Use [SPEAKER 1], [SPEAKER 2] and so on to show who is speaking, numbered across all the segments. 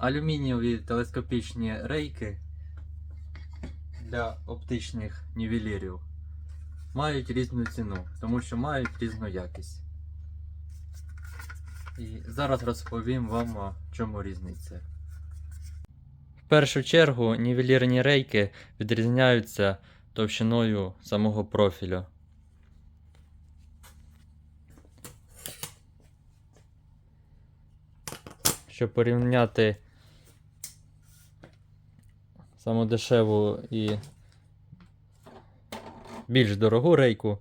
[SPEAKER 1] Алюмінієві телескопічні рейки для оптичних нівелірів мають різну ціну, тому що мають різну якість. І зараз розповім вам, в чому різниця. В першу чергу нівелірні рейки відрізняються товщиною самого профілю. Щоб порівняти саму дешеву і більш дорогу рейку,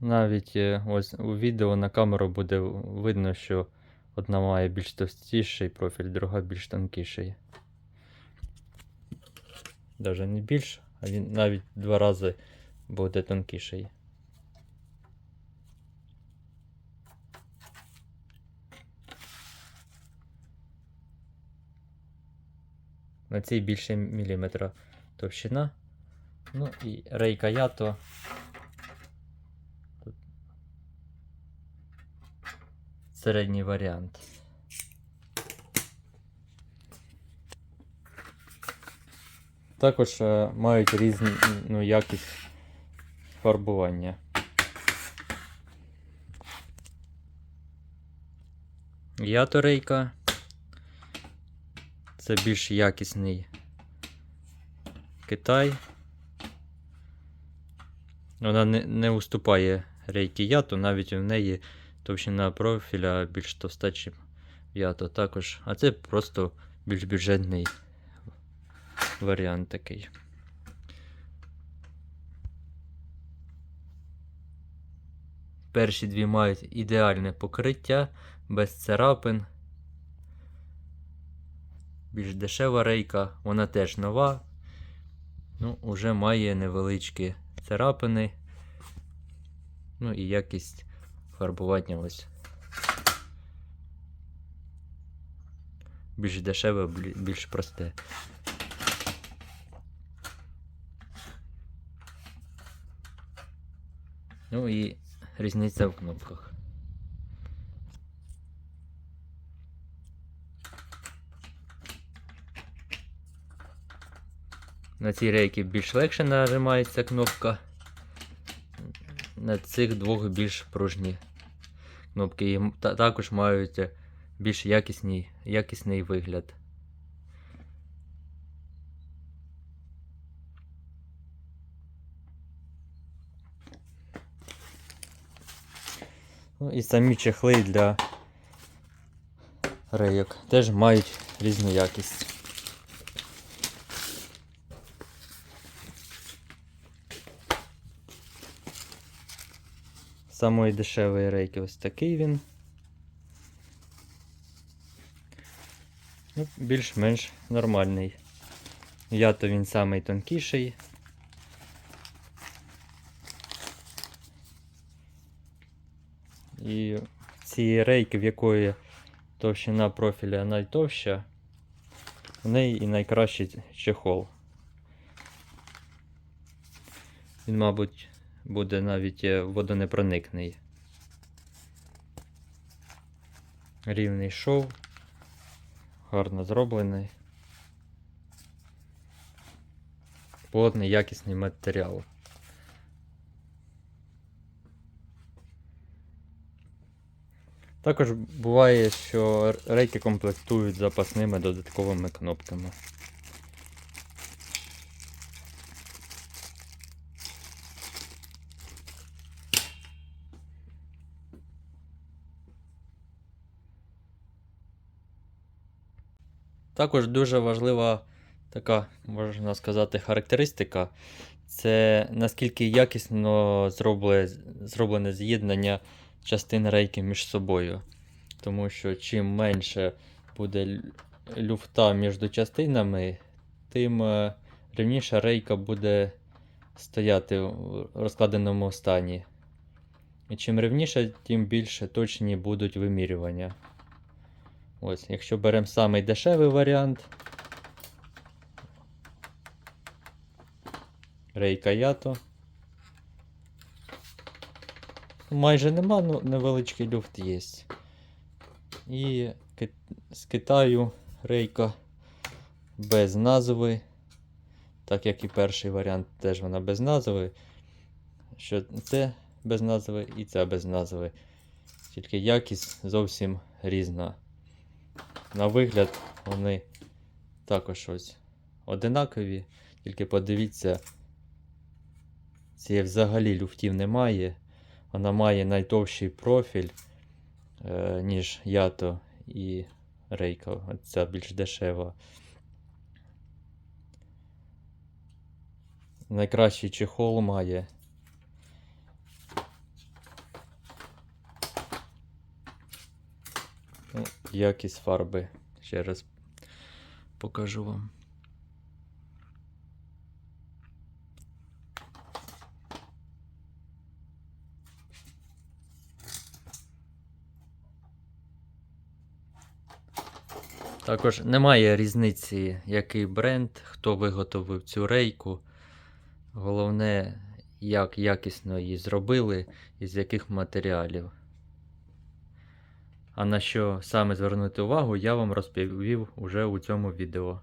[SPEAKER 1] навіть е, ось у відео на камеру буде видно, що одна має більш товстіший профіль, друга більш тонкіший. Даже не більш, а він навіть два рази буде тонкіший. На цій більше міліметра товщина. Ну і рейка ято. Тут середній варіант. Також е, мають різну якість фарбування. Ято рейка. Це більш якісний Китай. Вона не, не уступає рейки ято, навіть в неї товщина профіля більш товста, ніж ято також. А це просто більш бюджетний варіант такий. Перші дві мають ідеальне покриття, без царапин. Більш дешева рейка, вона теж нова. Ну, уже має невеличкі царапини. Ну і якість фарбування ось. Більш дешеве, більш просте. Ну і різниця в кнопках. На цій рейки більш легше нажимається кнопка. На цих двох більш пружні кнопки. І також мають більш якісний, якісний вигляд. Ну і самі чехли для рейок теж мають різну якість. Самої дешевої рейки ось такий він. Ну, більш-менш нормальний. Ято він самий тонкіший. І ці рейки, в якої товщина профіля найтовща, в неї і найкращий чехол. Він, мабуть, буде навіть е, водонепроникний. Рівний шов, гарно зроблений. Плотний, якісний матеріал. Також буває, що рейки комплектують запасними додатковими кнопками. Також дуже важлива така, можна сказати, характеристика це наскільки якісно зроблене, з'єднання частин рейки між собою. Тому що чим менше буде люфта між частинами, тим е, рівніша рейка буде стояти в розкладеному стані. І чим рівніше, тим більше точні будуть вимірювання. Ось, якщо беремо самий дешевий варіант. Рейка Ято. Майже нема, ну невеличкий люфт є. І з Китаю рейка без назви. Так як і перший варіант, теж вона без назви. Що це без назви і це без назви. Тільки якість зовсім різна. На вигляд вони також ось одинакові. Тільки подивіться, цієї взагалі люфтів немає. Вона має найтовщий профіль, е, ніж ято і рейка. Ця більш дешева. Найкращий чехол має. Ну, якість фарби. Ще раз покажу вам. Також немає різниці, який бренд, хто виготовив цю рейку. Головне, як якісно її зробили і з яких матеріалів. А на що саме звернути увагу, я вам розповів уже у цьому відео.